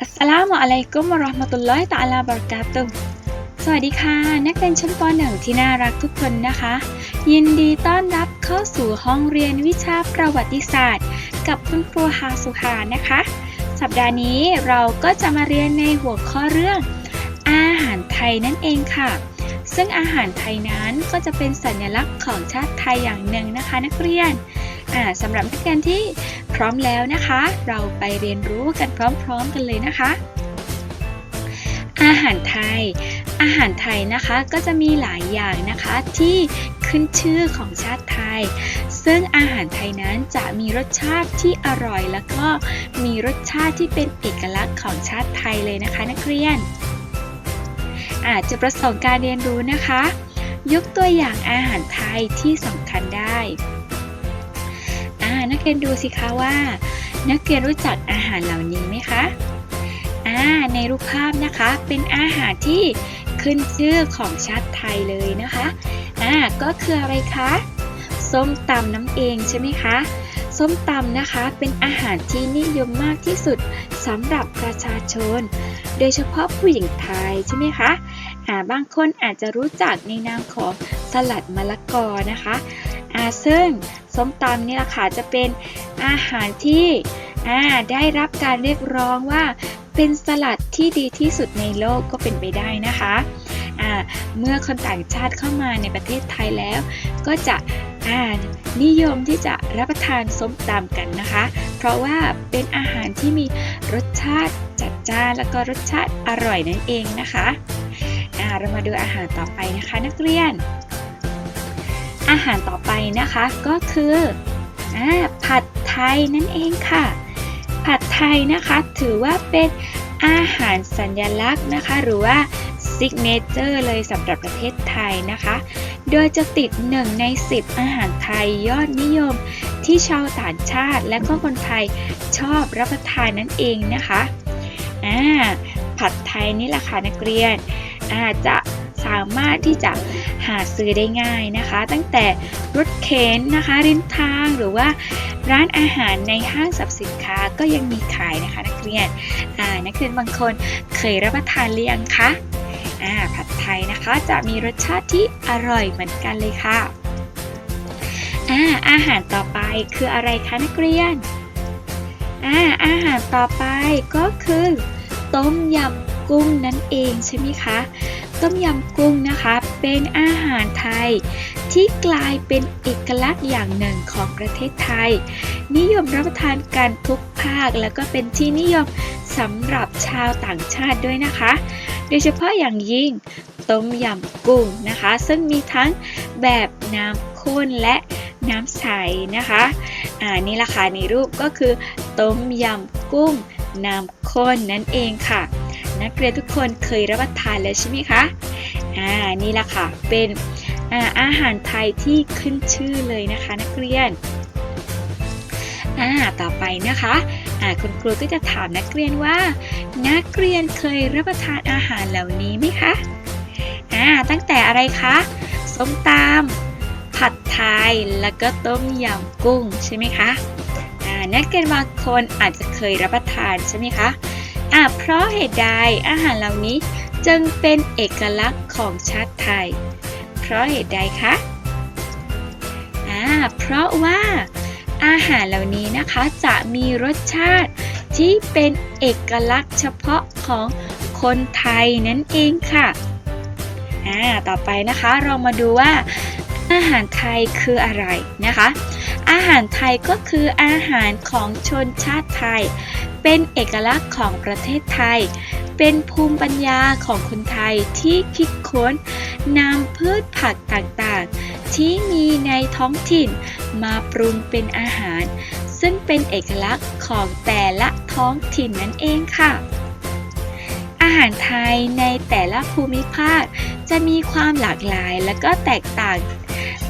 อะลัยกุมวะราะห์มะตุลลอฮิตะอาลาบะเราะกาตุฮ์สวัสดีค่ะ นักเรียนชั้นป .1 ที่น่ารักทุกคนนะคะ ยินดีต้อนรับเข้าสู่ห้องเรียนวิชาประวัติศาสตร์ กับคุณครูฮาสุฮานะคะ สัปดาห์นี้เราก็จะมาเรียนในหัวข้อเรื่อง อาหารไทยนั่นเองค่ะ ซึ่งอาหารไทยนั้นก็จะเป็นสัญลักษณ์ของชาติไทยอย่างหนึ่งนะคะ นักเรียนสำหรับนักเรียนที่ พร้อมแล้วนะคะ เราไปเรียนรู้กันพร้อมๆกันเลยนะคะ อาหารไทย อาหารไทยนะคะก็จะมีหลายอย่างนะคะที่ขึ้นชื่อของชาติไทย ซึ่งอาหารไทยนั้นจะมีรสชาติที่อร่อย แล้วก็มีรสชาติที่เป็นเอกลักษณ์ของชาติไทยเลยนะคะ นักเรียน อาจจะประสงค์การเรียนรู้นะคะ ยกตัวอย่างอาหารไทยที่สำคัญได้ เรียนดูสิคะว่า นักเรียนรู้จักอาหารเหล่านี้ไหมคะอ่าในรูปภาพนะคะเป็นอาหารที่ขึ้นชื่อของชาติไทยเลยนะคะอ่าก็คืออะไรคะส้มตำน้ำเองใช่ไหมคะส้มตำนะคะเป็นอาหารที่นิยมมากที่สุดสำหรับประชาชน โดยเฉพาะผู้หญิงไทยใช่ไหมคะอ่าบางคนอาจจะรู้จักในนามของสลัดมะละกอนะคะอ่าซึ่ง ส้มตำนี่แหละค่ะจะเป็นอาหารที่ได้รับการเรียกร้องว่าเป็นสลัดที่ดีที่สุดในโลกก็เป็นไปได้นะคะเมื่อคนต่างชาติเข้ามาในประเทศไทยแล้ว ก็จะนิยมที่จะรับประทานส้มตำกันนะคะ เพราะว่าเป็นอาหารที่มีรสชาติจัดจ้านแล้วก็รสชาติอร่อยนั่นเองนะคะเรามาดูอาหารต่อไปนะคะนักเรียน อาหารต่อไปนะคะก็คืออผัดไทยนั่นเองค่ะ ผัดไทยนะคะถือว่าเป็นอาหารสัญลักษณ์นะคะ หรือว่าซิกเนเจอร์เลยสำหรับประเทศไทยนะคะ โดยจะติด 1 ใน 10 อาหารไทยยอดนิยมที่ชาวต่างชาติและก็คนไทยชอบรับประทานนั่นเองนะคะ อ่า ผัดไทยนี่แหละค่ะนักเรียนอาจะ สามารถที่จะหาซื้อได้ง่ายนะคะ ตั้งแต่รถเข็นนะคะริมทางหรือว่าร้านอาหารในห้างสรรพสินค้าก็ยังมีขายนะคะ นักเรียนอ่านักเรียนบางคนเคยรับประทานหรือยังคะอ่าผัดไทยนะคะจะมีรสชาติที่อร่อยเหมือนกันเลยค่ะอ่าอาหารต่อไปคืออะไรคะนักเรียนอ่าอาหารต่อไปก็คือ ต้มยำกุ้งนั่นเองใช่ไหมคะ ต้มยำกุ้งนะคะ เป็นอาหารไทย ที่กลายเป็นเอกลักษณ์อย่างหนึ่งของประเทศไทย นิยมรับประทานกันทุกภาค แล้วก็เป็นที่นิยมสำหรับชาวต่างชาติด้วยนะคะ โดยเฉพาะอย่างยิ่งต้มยำกุ้งนะคะ ซึ่งมีทั้งแบบน้ำข้นและน้ำใสนะคะ อ่า นี่ละค่ะในรูปก็คือ ต้มยำกุ้ง น้ำข้นนั่นเองค่ะ นักเรียนทุกคนเคยรับประทานแล้วใช่ไหมคะอ่านี่ละค่ะเป็นอาอาหารไทยที่ขึ้นชื่อเลยนะคะ นักเรียนอ่าต่อไปนะคะอ่าคุณครูก็จะถามนักเรียนว่า นักเรียนเคยรับประทานอาหารเหล่านี้ไหมคะอ่าตั้งแต่อะไรคะส้มตำผัดไทยแล้วก็ต้มยำกุ้งใช่ไหมคะอ่านักเรียนบางคนอาจจะเคยรับประทานใช่ไหมคะ อ่าเพราะเหตุใดอาหารเหล่านี้จึงเป็นเอกลักษณ์ของชาติไทย เพราะเหตุใดคะอ่าเพราะว่าอาหารเหล่านี้นะคะจะมีรสชาติที่เป็นเอกลักษณ์เฉพาะของคนไทยนั่นเองค่ะอ่าต่อไปนะคะเรามาดูว่า อาหารไทยคืออะไรนะคะ อาหารไทยก็คืออาหารของชนชาติไทย เป็นเอกลักษณ์ของประเทศไทย เป็นภูมิปัญญาของคนไทยที่คิดค้นนำพืชผักต่างๆ ที่มีในท้องถิ่นมาปรุงเป็นอาหาร ซึ่งเป็นเอกลักษณ์ของแต่ละท้องถิ่นนั่นเองค่ะ อาหารไทยในแต่ละภูมิภาคจะมีความหลากหลายและก็แตกต่าง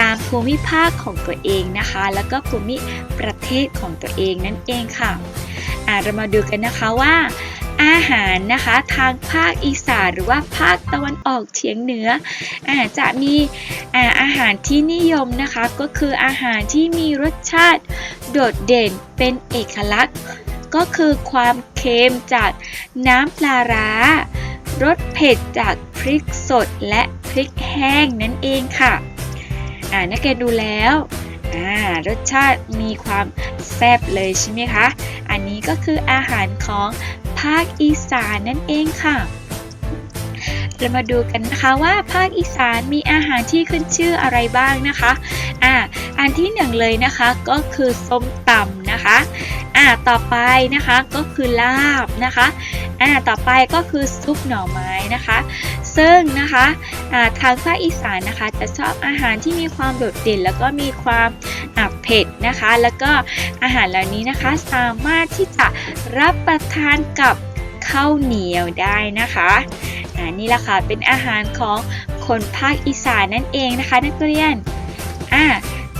ตามภูมิภาคของตัวเองนะคะ แล้วก็ภูมิประเทศของตัวเองนั่นเองค่ะ เรามาดูกันนะคะว่า อาหารนะคะทางภาคอีสานหรือว่าภาคตะวันออกเฉียงเหนืออาจะมีอาอาหารที่นิยมนะคะก็คืออาหารที่มีรสชาติโดดเด่นเป็นเอกลักษณ์ ก็คือความเค็มจากน้ำปลาร้ารสเผ็ดจากพริกสดและพริกแห้งนั่นเองค่ะ อ่านักเรียนดูแล้ว อ่ารสชาติมีความแซ่บเลยใช่ไหมคะ อันนี้ก็คืออาหารของภาคอีสานนั่นเองค่ะ เรามาดูกันนะคะว่าภาคอีสานมีอาหารที่ขึ้นชื่ออะไรบ้างนะคะ อ่า อันที่หนึ่งเลยนะคะก็คือส้มตำนะคะ อ่าต่อไปนะคะก็คือลาบนะคะอ่าต่อไปก็คือซุปหน่อไม้นะคะ ซึ่งนะคะอ่าทางภาคอีสานนะคะ จะชอบอาหารที่มีความโดดเด่น แล้วก็มีความอ่าเผ็ดนะคะ แล้วก็อาหารเหล่านี้นะคะสามารถที่จะรับประทานกับข้าวเหนียวได้นะคะอ่านี่แหละค่ะเป็นอาหารของคนภาคอีสานนั่นเองนะคะ นักเรียนอ่า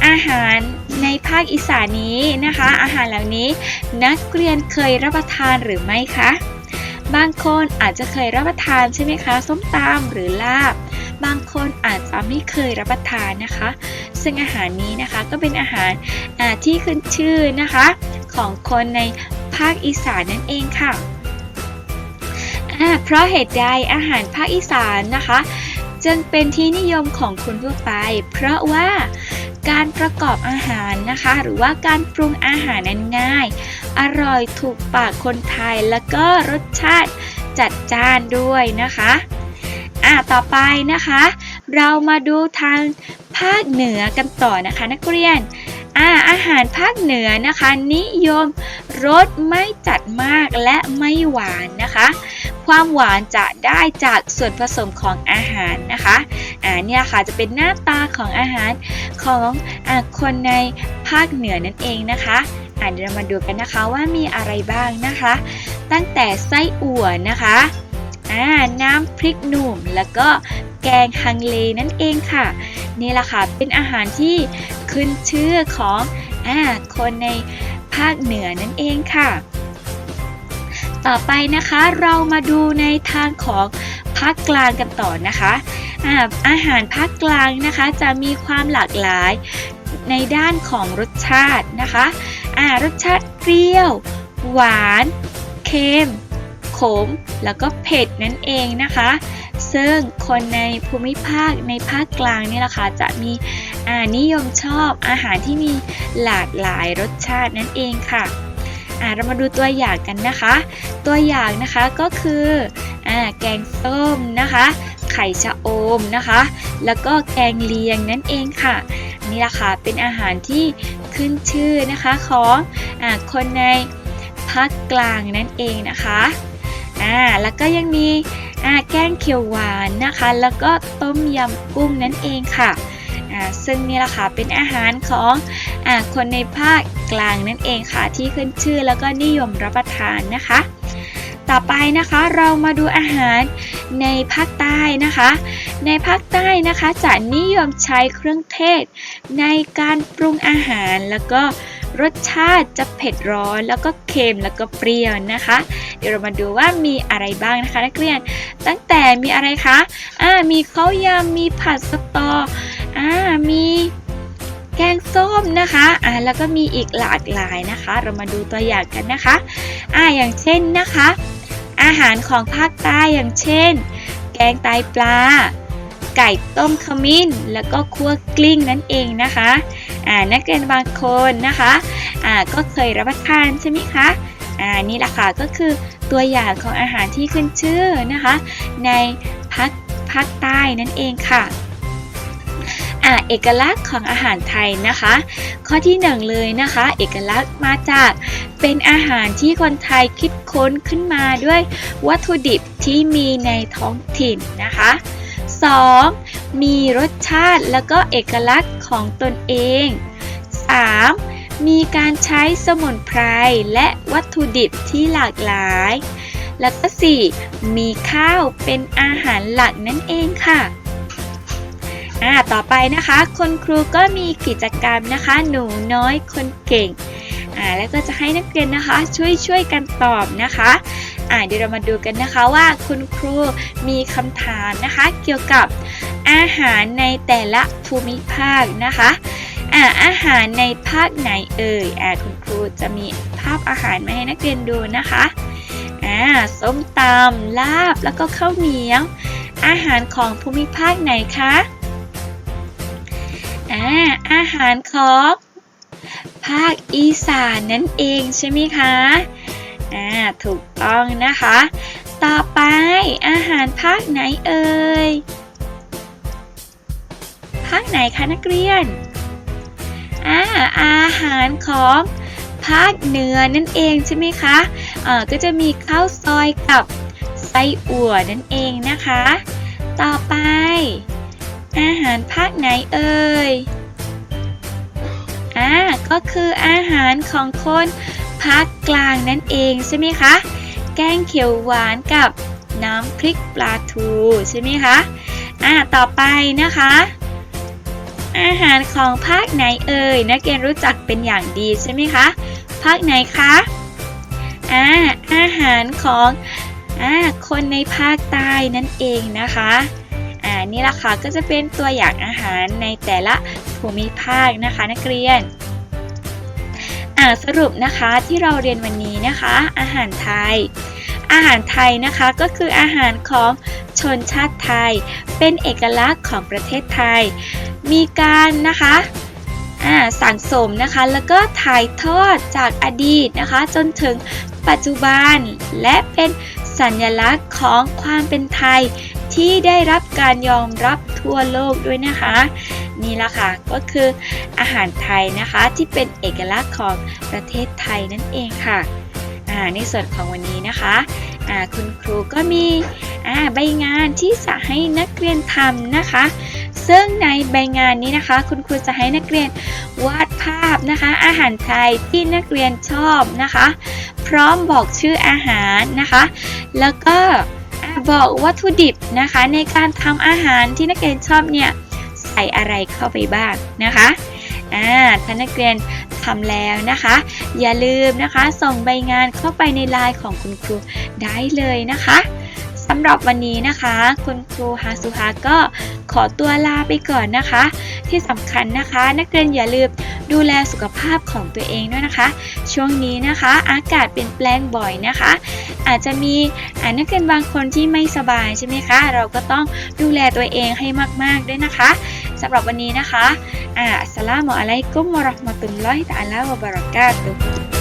อาหารในภาคอีสานนี้นะคะ อาหารเหล่านี้นักเรียนเคยรับประทานหรือไม่คะบางคนอาจจะเคยรับประทานใช่ไหมคะ ส้มตำหรือลาบ บางคนอาจจะไม่เคยรับประทานนะคะ ซึ่งอาหารนี้นะคะก็เป็นอาหารที่ขึ้นชื่อนะคะ ของคนในภาคอีสานนั่นเองค่ะเพราะเหตุใดอาหารภาคอีสานนะคะ จึงเป็นที่นิยมของคนทั่วไป เพราะว่า การประกอบอาหารนะคะ หรือว่าการปรุงอาหารนั้นง่าย อร่อยถูกปากคนไทยแล้วก็รสชาติจัดจ้านด้วยนะคะอะต่อไปนะคะ เรามาดูทางภาคเหนือกันต่อนะคะ นักเรียน อาอาหารภาคเหนือนะคะ นิยมรสไม่จัดมากและไม่หวานนะคะ ความหวานจะได้จากส่วนผสมของอาหารนะคะอ่าเนี่ยค่ะจะเป็นหน้าตาของอาหารของอคนในภาคเหนือนั่นเองนะคะอ่าเดี๋ยวเรามาดูกันนะคะว่ามีอะไรบ้างนะคะ ตั้งแต่ไส้อั่วนะคะ อ่าน้ำพริกหนุ่ม แล้วก็แกงฮังเลนั่นเองค่ะ นี่แหละค่ะเป็นอาหารที่ขึ้นชื่อของอ่าคนในภาคเหนือนั่นเองค่ะ ต่อไปนะคะเรามาดูในทางของภาคกลางกันต่อนะคะอาอาหารภาคกลางนะคะจะมีความหลากหลายในด้านของรสชาตินะคะรสชาติเปรี้ยว หวาน เค็ม ขม แล้วก็เผ็ดนั่นเองนะคะ ซึ่งคนในภูมิภาคในภาคกลางนี่แหละค่ะจะมีนิยมชอบอาหารที่มีหลากหลายรสชาตินั่นเองค่ะเรามาดูตัวอย่างกันนะคะ ตัวอย่างนะคะก็คืออแกงส้มนะคะ ไข่ชะอมนะคะ แล้วก็แกงเลียงนั่นเองค่ะนี่แหละค่ะเป็นอาหารที่ขึ้นชื่อนะคะของอคนในภาคกลางนั่นเองนะคะ อ่าแล้วก็ยังมีอ่าแกงเขียวหวานนะคะ แล้วก็ต้มยำกุ้งนั่นเองค่ะอ่าซึ่งนี่แหละค่ะเป็นอาหารของอ่าคนในภาคกลางนั่นเองค่ะ ที่ขึ้นชื่อแล้วก็นิยมรับประทานนะคะ ต่อไปนะคะเรามาดูอาหารในภาคใต้นะคะ ในภาคใต้นะคะจะนิยมใช้เครื่องเทศ ในการปรุงอาหารแล้วก็ รสชาติจะเผ็ดร้อนแล้วก็เค็มแล้วก็เปรี้ยวนะคะ เดี๋ยวเรามาดูว่ามีอะไรบ้างนะคะนักเรียน ตั้งแต่มีอะไรคะอ่ามีข้าวยำมีผัดสตออ่ามีแกงส้มนะคะอ่าแล้วก็มีอีกหลากหลายนะคะ เรามาดูตัวอย่างกันนะคะอ่าอย่างเช่นนะคะ อาหารของภาคใต้อย่างเช่น แกงไตปลา ไก่ต้มขมิ้น แล้วก็คั่วกลิ้งนั่นเองนะคะอ่านักเรียนบางคนนะคะอ่าก็เคยรับประทานใช่ไหมคะอ่านี่แหละค่ะก็คือตัวอย่างของอาหารที่ขึ้นชื่อนะคะ ในภาคภาคใต้นั่นเองค่ะอ่าเอกลักษณ์ของอาหารไทยนะคะ ข้อที่หนึ่งเลยนะคะ เอกลักษณ์มาจากเป็นอาหารที่คนไทยคิดค้นขึ้นมาด้วยวัตถุดิบที่มีในท้องถิ่นนะคะ 2. มีรสชาติและก็เอกลักษณ์ของตนเอง 3. มีการใช้สมุนไพรและวัตถุดิบที่หลากหลาย แล้วก็ 4. มีข้าวเป็นอาหารหลักนั่นเองค่ะอ่าต่อไปนะคะคุณครูก็มีกิจกรรมนะคะ หนูน้อยคนเก่งอ่าแล้วก็จะให้นักเรียนนะคะช่วยช่วยกันตอบนะคะ อ่าเดี๋ยวเรามาดูกันนะคะว่าคุณครูมีคำถามนะคะ เกี่ยวกับอาหารในแต่ละภูมิภาคนะคะอ่าอาหารในภาคไหนเอ่ยอ่าคุณครูจะมีภาพอาหารมาให้นักเรียนดูนะคะอ่าส้มตำลาบแล้วก็ข้าวเหนียว อาหารของภูมิภาคไหนคะอ่าอาหารของภาคอีสานนั่นเองใช่ไหมคะ อ่าถูกต้องนะคะ ต่อไปอาหารภาคไหนเอ่ยภาคไหนคะนักเรียนอ่าอาหารของภาคเหนือนั่นเองใช่ไหมคะเอ่อก็จะมีข้าวซอยกับไส้อั่วนั่นเองนะคะ ต่อไป อาหารภาคไหนเอ่ยอ่าก็คืออาหารของคน ภาคกลางนั่นเองใช่ไหมคะ แกงเขียวหวานกับน้ำพริกปลาทูใช่ไหมคะ อ่า ต่อไปนะคะ อาหารของภาคไหนเอ่ยนักเรียนรู้จักเป็นอย่างดีใช่ไหมคะ ภาคไหนคะ อ่า อาหารของ อ่า คนในภาคใต้นั่นเองนะคะ อ่า นี่แหละค่ะก็จะเป็นตัวอย่างอาหารในแต่ละภูมิภาคนะคะนักเรียน อ่าสรุปนะคะที่เราเรียนวันนี้นะคะ อาหารไทย อาหารไทยนะคะก็คืออาหารของชนชาติไทย เป็นเอกลักษณ์ของประเทศไทย มีการนะคะสั่งสมนะคะแล้วก็ถ่ายทอดจากอดีตนะคะ จนถึงปัจจุบัน และเป็นสัญลักษณ์ของความเป็นไทยที่ได้รับการยอมรับทั่วโลกด้วยนะคะ นี่ละค่ะก็คืออาหารไทยนะคะที่เป็นเอกลักษณ์ของประเทศไทยนั่นเองค่ะอ่าในส่วนของวันนี้นะคะคุณครูก็มีใบงานที่จะให้นักเรียนทำนะคะ ซึ่งในใบงานนี้นะคะ คุณครูจะให้นักเรียนวาดภาพนะคะ อาหารไทยที่นักเรียนชอบนะคะ พร้อมบอกชื่ออาหารนะคะ แล้วก็บอกวัตถุดิบนะคะ ในการทำอาหารที่นักเรียนชอบเนี่ย ใส่อะไรเข้าไปบ้างนะคะอ่าถ้านักเรียนทำแล้วนะคะ อย่าลืมนะคะ ส่งใบงานเข้าไปในไลน์ของคุณครูได้เลยนะคะสำหรับวันนี้นะคะ คุณครูฮาสุฮาก็ขอตัวลาไปก่อนนะคะ ที่สำคัญนะคะ นักเรียนอย่าลืม ดูแลสุขภาพของตัวเองด้วยนะคะ ช่วงนี้นะคะ อากาศเปลี่ยนแปลงบ่อยนะคะ อาจจะมีอานักเรียนบางคนที่ไม่สบายใช่ไหมคะ เราก็ต้องดูแลตัวเองให้มาก ๆด้วยนะคะสำหรับวันนี้นะคะอัสสลามุอะลัยกุมวะราะห์มะตุลลอฮิตะอาลาวะบะเราะกาตุฮ์